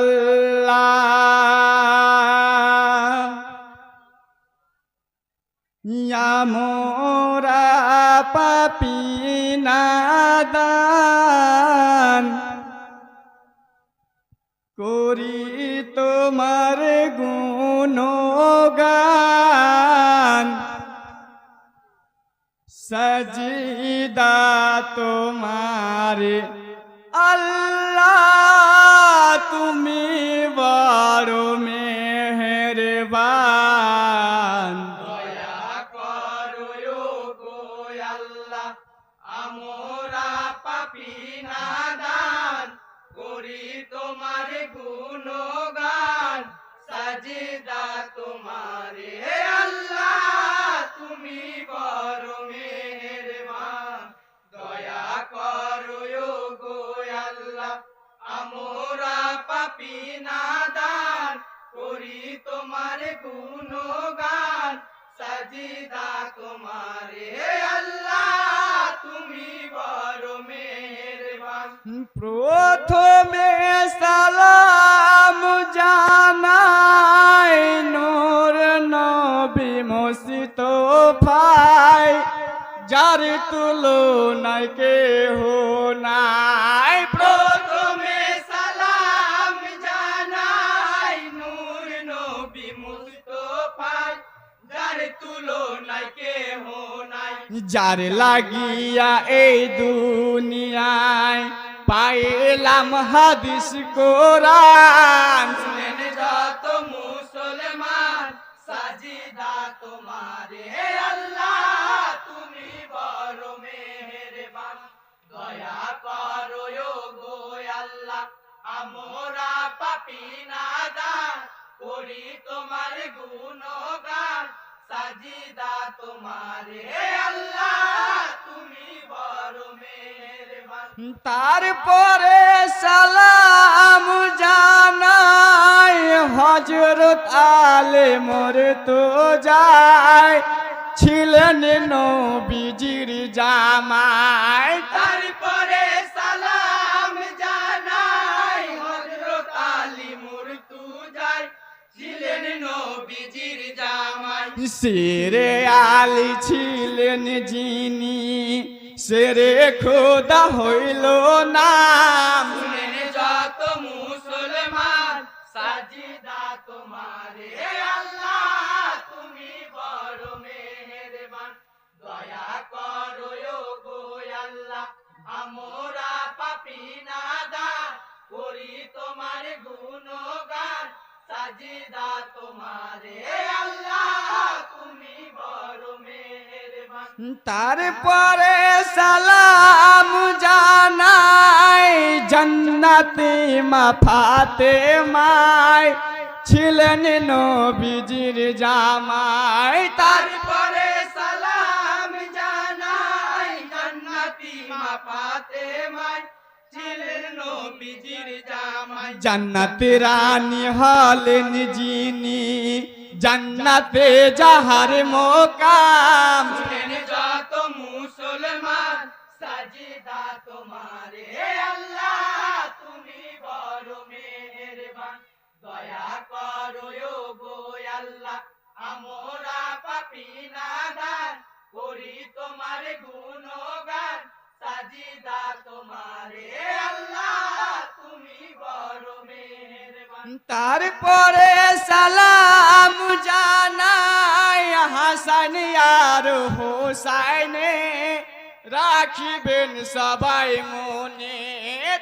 আল্লাহ। মোরা পাপি নাদান করি তোমার গুণগান। সজিদা তোমার আল্লাহ। তুমি বড় মেহরবান। দয়া করো গো আল্লাহ আমরা পাপি নাদান করি তোমার গুণগান। সাজিদা তোমার আল্লাহ, তুমি বড় নাদান করি তোমার গুণগান, সাজিদা তোমার আল্লাহ, তুমি বড় মেহেরবান। প্রথমে সালাম জানাই নূর নবী মসিত ভাই যার তুলনায় কেহ নাই। যার লাগিয়া এই দুনিয়ায় পাইলাম হাদিস কোরআন। শুনেন যত মুসলমান, সাজিদা তোমার হে আল্লাহ, তুমি বড় মেহেরবান। দয়া করো গো আল্লাহ, আমরা পাপি করি তোমার গুণগান। সাজিদা তোমার হে তারপরে সালাম জানাই হজরত আলে মোর তো যায়, ছিলেন নবীজির জামাই। তারপরে সালাম জানাই, হযরত আলী মুর্তুজাই ছিলেন নবীজির জামাই। সেরে আলী ছিলেন যিনি সেরে খোদা হইল শুনেন যত মুসলমান, সাজিদা তোমার। আল্লাহ, তুমি বড় মেহেরবান। দয়া করো গো আল্লাহ, আমরা পাপি নাদান করি তোমার গুণগান, সাজিদা তোমার। আল্লাহ তারপরে সালাম জানাই, জন্নতি মাফাতে মাই ছিলেন নবীজির জামাই। তার তারপরে সালাম জানাই, জান্নাতি মা ফাতেমায় ছিলেন নবীজির জামাই। জান্নাত রানী হলেন যিনি। জান্নাতে যাহার মোকাম। যত মুসলমান, সাজিদা তোমার। আল্লাহ, তুমি বড় মেহেরবান। দয়া করো গো আল্লাহ, আমরা পাপি নাদান। করি তোমার গুণগান। সাজিদা তোমার। আল্লাহ তারপরে সালাম জানাই হাসান আর হোসাইনে। রাখিবেন সবাই মনে।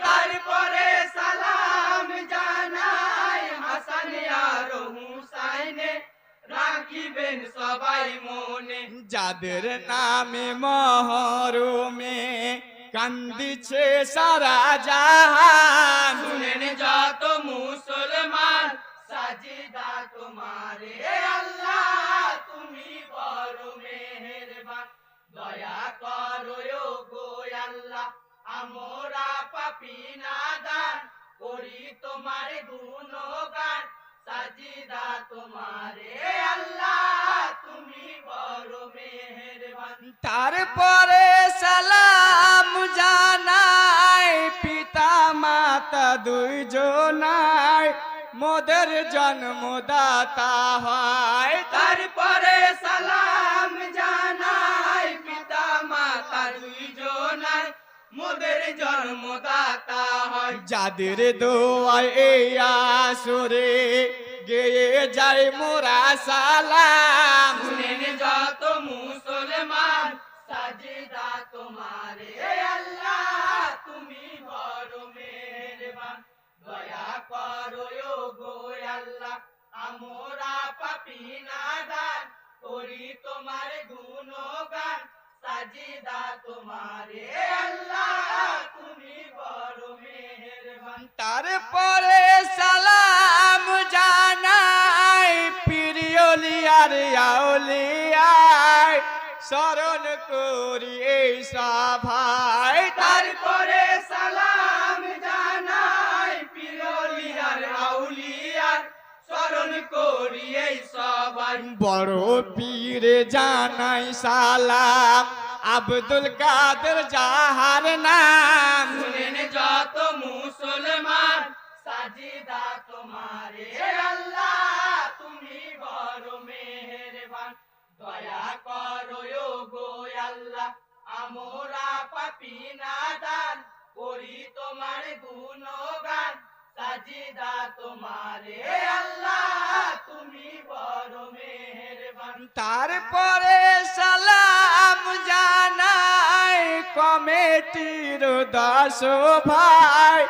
তারপরে সালাম জানাই হাসান আর হুসাইনে। রাখিবেন সবাই মনে। যাদের নামে মহরমে কান্দিছে সারা জাহান। শুনেন যত মুসলমান সাজিদা তোমার আল্লাহ তুমি বড় মেহেরবান। দয়া করো গো আল্লাহ আমরা পাপি নাদান করি তোমার গুণগান। সাজিদা তোমার আল্লাহ তুমি বড় মেহেরবান। তারপরে মোদের জন্মদাতা হয়। তারপরে সালাম জানাই পিতা মাতা দুইজনাই। মোদের জন্মদাতা হয়। যাদের দোয়ায় এই আসরে গেয়ে যায় মোরা সালাম। শুনেন যত মুসলমান আমরা পাপি নাদান করি তোমার গুণগান সাজিদা তোমারে আল্লাহ তুমি বড় মেহেরবান। তারপরে সালাম জানাই প্রিয়লিয়ার আউলিয়ায় স্মরণ করি এই সভায়। তারপরে সালাম বড় পীরে জানাই সালাম। আব্দুল কাদের যাহার নাম। শুনেন যত মুসলমান, সাজিদা তোমারে আল্লাহ, তুমি বড় মেহেরবান। দয়া করো গো আল্লাহ, আমরা পাপি করি তোমার গুণগান। সাজিদা তোমারে আল্লাহ, তুমি বড় তারপরে সালাম জানাই কমিটির দশ ভাই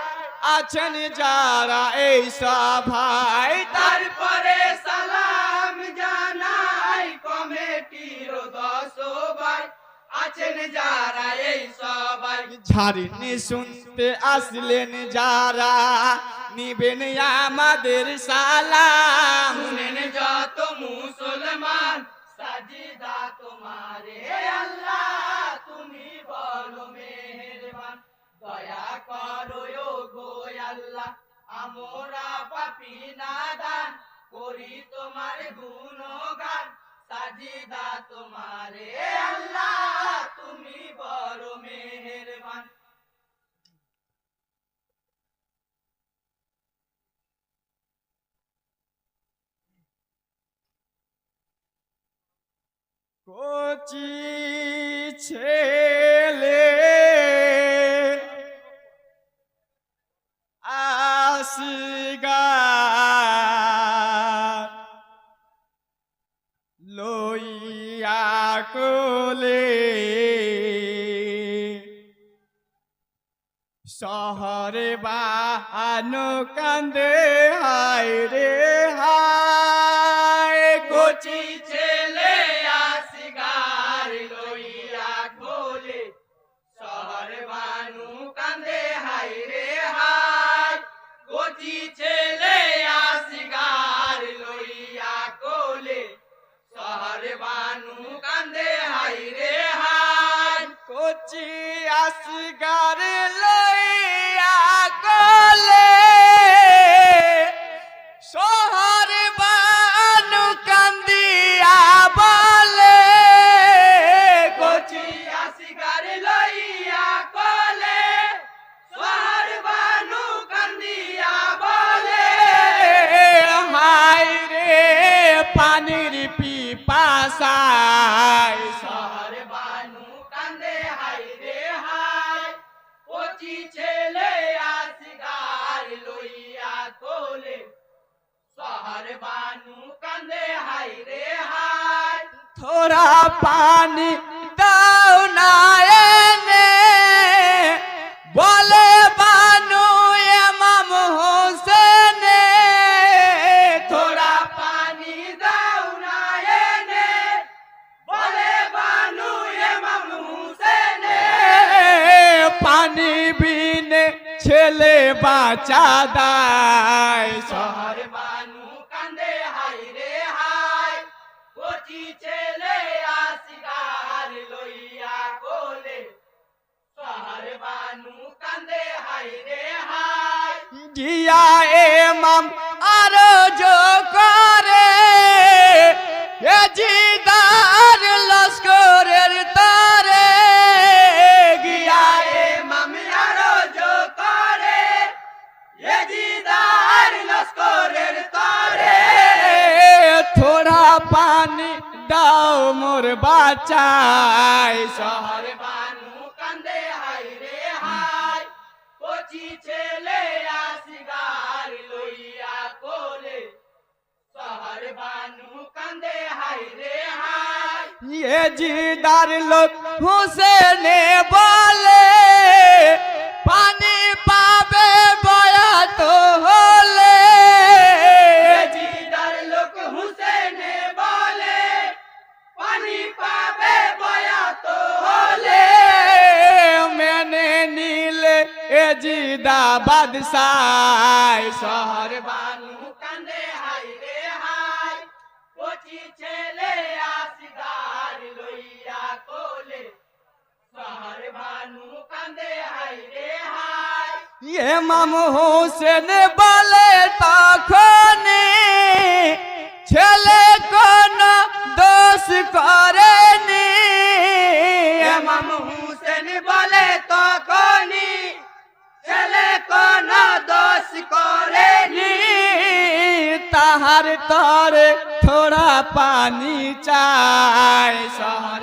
আছেন যারা এই সভায়। তারপরে সালাম জানাই কমিটির দশ ভাই আছেন যারা এই সবাই ঝাড়নি শুনতে আসলেন যারা, নিবেন আমাদের সালাম। শুনেন যত মুসলমান আল্লাহ, আমরা পাপি নাদান করি তোমার গুণগান। সাজিদা তোমারে আল্লাহ, তুমি বড় মেহেরবান। কচি ছেলে বাহানো কান্দে হায় রে। পিপাসায় শহর বানু কান্দে হাই রে হাই কচি ছেলে আসগার লইয়া কোলে শহর বানু কান্দে হাই রে হাই থোড়া পানি দাও না বাঁচা দায়। শহর বানু কান্দে হাই রে হাই। কচি ছেলে আসিগার লইয়া কোলে। শহর বানু কান্দে হাই রে হাই। গিয়া পানি দাও মোর বাচাই। শহর বানু কান্দে হাই রে হাই। কচি ছেলে আসিগার লইয়া কোলে। শহর বানু কান্দে হাই রে হাই। এ জিদার লোক হোসেনে বল হোসেন বলে তখনে ছেলে কোন দোষ করেনি। এমাম হুসেন বলে তখনই ছেলে কোন দোষ করেনি। তাহার তরে থোড়া পানি চাই। শহর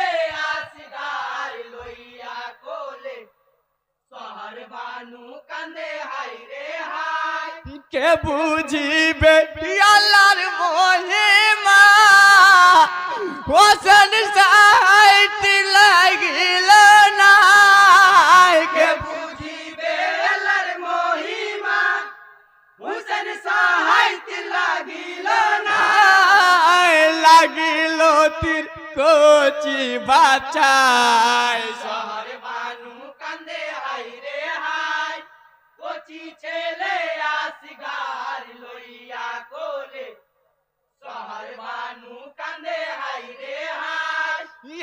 বানু কান্দে হাই রে হাই কে বুঝিবে আল্লাহর মহিমা? হোসেন সাহিত্য লাগিল না কে বুঝিবে আল্লাহর মহিমা? হুসেন সাহাইত লাগিল না লাগিল তীর কোচি বাচাই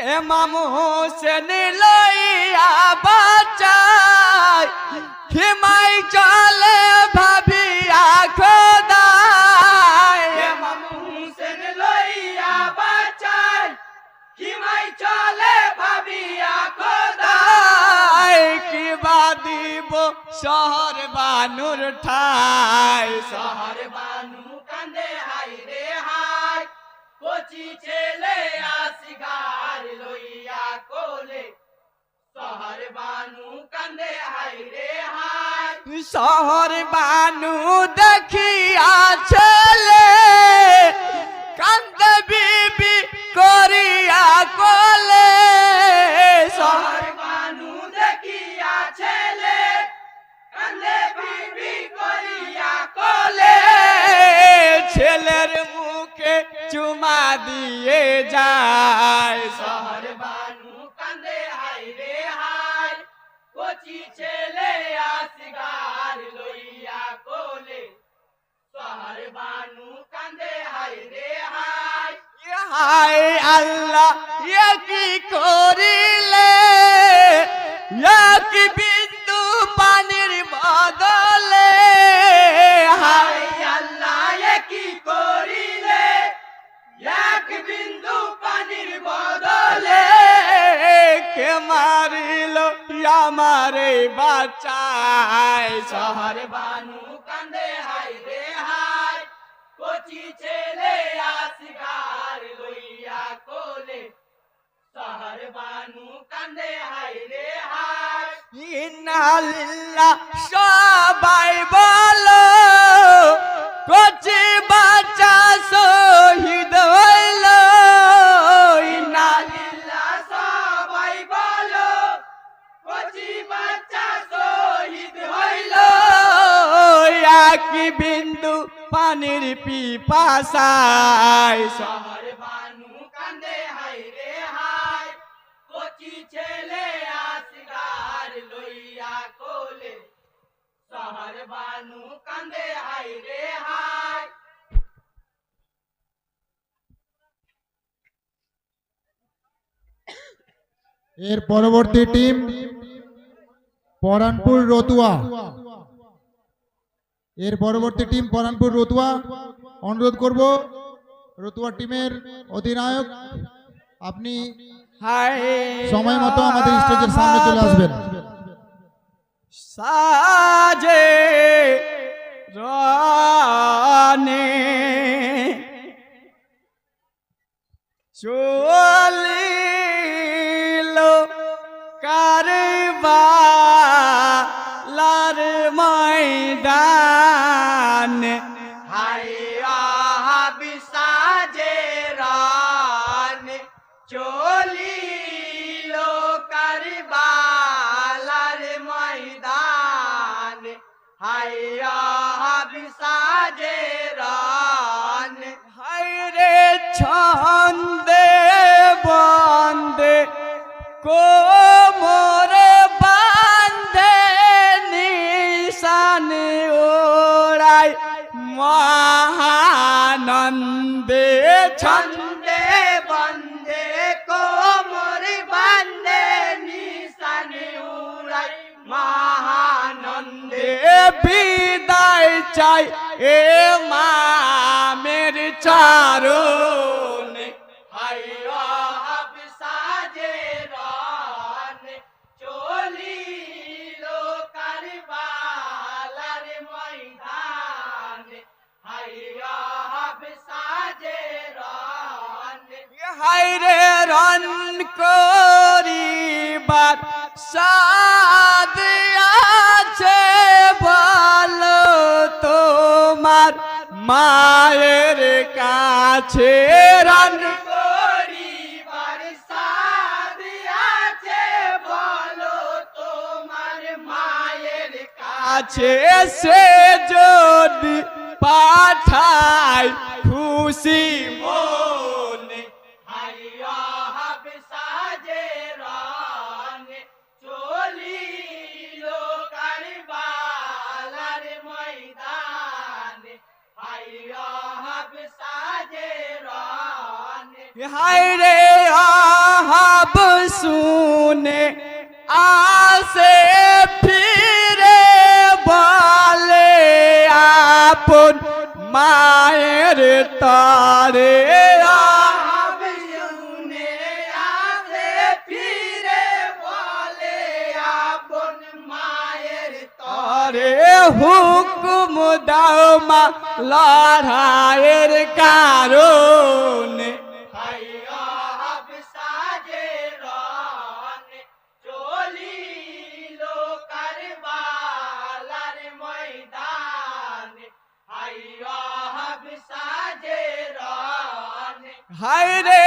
হাই এ মাম হোসেন লইয়া বাচাই। হিমাই চলে ভাবিয়া খোদাই। এমাম হুসেন লইয়া বাঁচাই হিমাই চলে ভাবিয়া খোদা দাই কি বাদিব শহর বানুর ঠাই। শহর শহর বানু দেখিয়া ছেলে কান্দ বিবি করিয়া কোলে। শহর বানু দেখিয়া ছেলে কান্দে বিবি করিয়া কোলে। ছেলের মুখে চুমা দিয়ে যায়। হায় আল্লাহ কি করিলে? এক বিন্দু পানির বদলে? হায় কি করিলে? এক বিন্দু পানির বদলে? কে মারিল, আমারে বাঁচায়? শহর বানু কান্দে হাই রে হাই কচি ইন্নালিল্লাহ সবাই বলো কচি বাচ্চা শহীদ হইল। এক বিন্দু পানির পিপাসায় এর পরবর্তী টিম পরানপুর রতুয়া। এর পরবর্তী টিম পরানপুর রতুয়া। অনুরোধ করব, রতুয়া টিমের অধিনায়ক, আপনি সময় মতো আমাদের স্টেজের সামনে চলে আসবেন। সাজে রানে চলিল হাইয়া বিসাজে রান। হায়রে ছন্দে বন্দে কোমর বান্ধে নিশান ওড়াই মহানন্দে। বিদায় চাই এ মামের চারণ। রান হাইরে রন। করিবার সাদ মায়ের কাছে রান। সাদ আছে বলো তোমার মায়ের কাছে। সে যদি পাঠায় খুশি। হায়রে আহাব শুনে আসে ফিরে বলে আপন মায়ের তারে। হুকুম দাও মা লড়াইয়ের কারণ রান হায়রে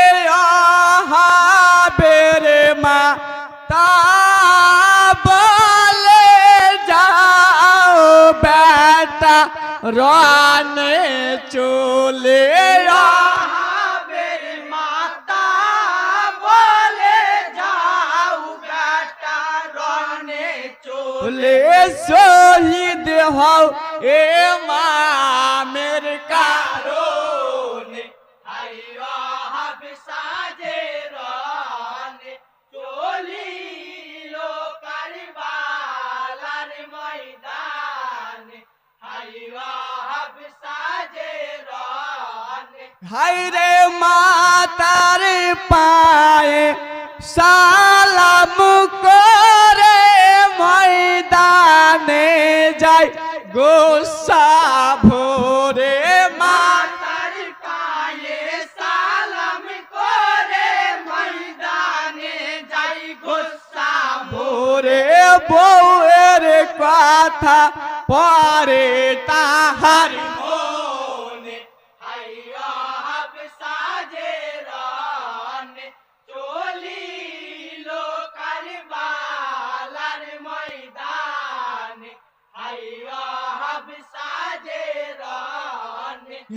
আহাবের মা তা বলে যাও বেটা রানে চলে চলে শহীদ হও। এ হায়রে মাতার পায়ে সালাম করে ময়দানে যাই গোসা ভোরে মাতার পায়ে সালাম করে ময়দানে যাই গোসা ভোরে বউয়ের কথা পরে তাহার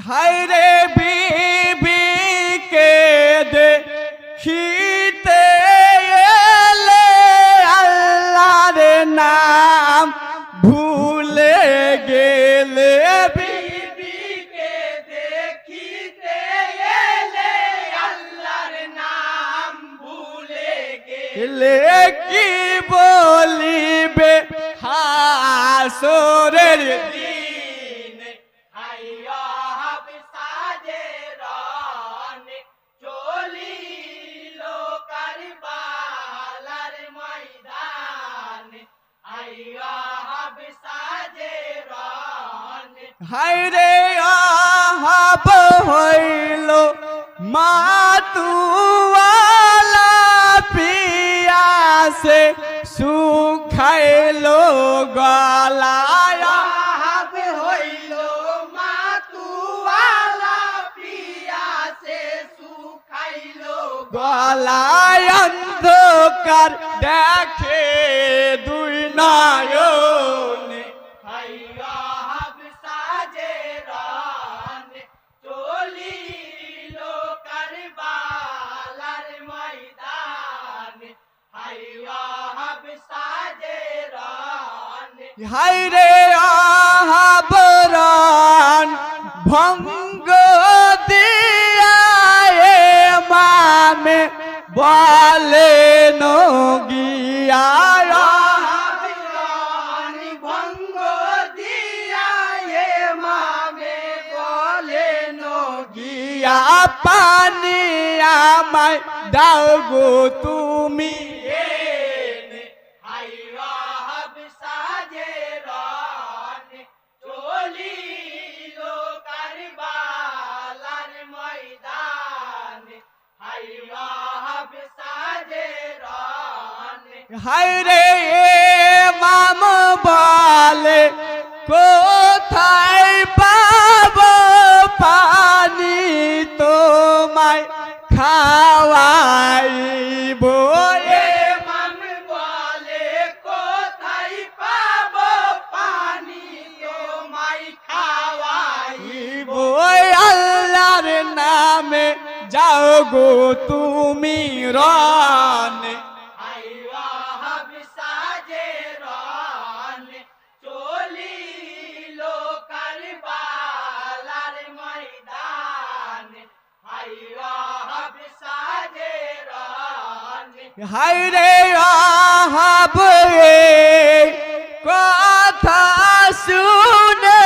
ভাইরে বিবি কে দে শীতে এলে আল্লাহর নাম ভুলে গেলে কি বলিবে? হাসরের হাইরে আহাব হইল মা তুয়ালা পিয়াসে সুখাইলো গলা গলায় দেখে দুই নায় হাইরে আহাবরান ভঙ্গ দিয়ায়ে মামে বলে নগিয়া। পানি আমায় দাও গো তুমি। হায়রে মাম বালে কোথায় পাব পানি তোমায় খাওয়াই খাওয়াইব? নামে যাও গো তুমি রানে। আইরে আহাবরে কথা শুনে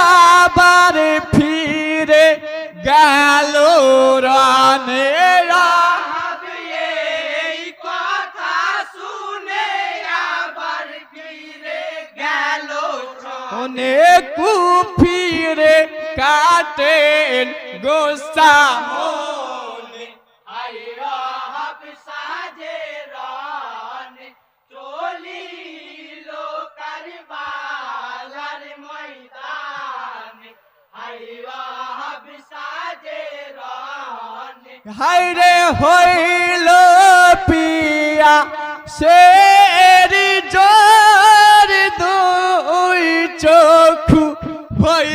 আবার ফিরে গেল রানে অনেক ফিরে কাটেন গোসা হাইরে হইল পিয়া সে জোর দুই চোখু হই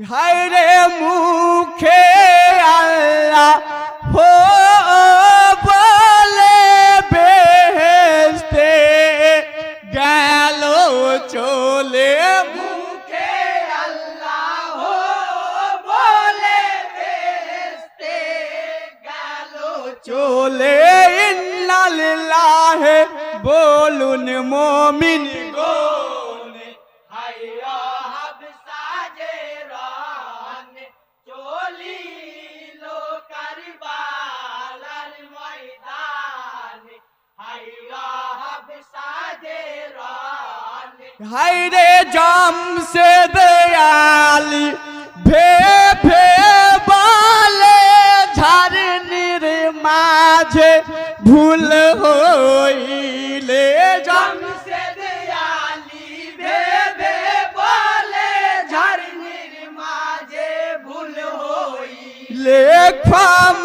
হায় রে মুখে